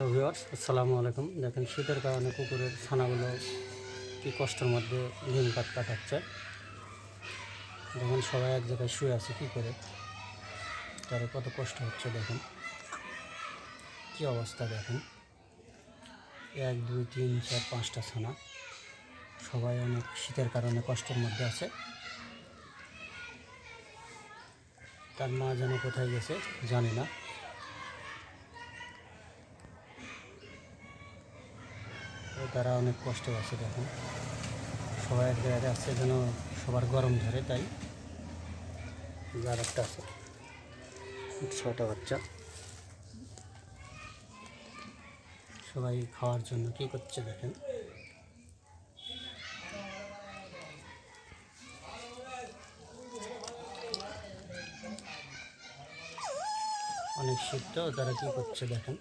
Viewers, আসসালামু আলাইকুম। দেখেন শীতের কারণে কুকুরের ছানাগুলো কি কষ্টের মধ্যে কাট কাটাচ্ছে। দেখেন সবাই এক জায়গায় শুয়ে আছে কি করে, তার কত কষ্ট হচ্ছে দেখেন। কি অবস্থা দেখেন। এক, দুই, তিন, চার, পাঁচটা ছানা সবাই অনেক শীতের কারণে কষ্টের মধ্যে আছে। তার মা যেন কোথায় গেছে জানি না। তারা অনেক কষ্টে আছে দেখুন। সবাই এক জায়গায় আসছে যেন সবার গরম ধরে, তাই? যার একটা আছে। ছটা বাচ্চা। সবাই খাওয়ার জন্য কি করছে দেখেন। অনেক শীত তো তারা কি করছে দেখেন।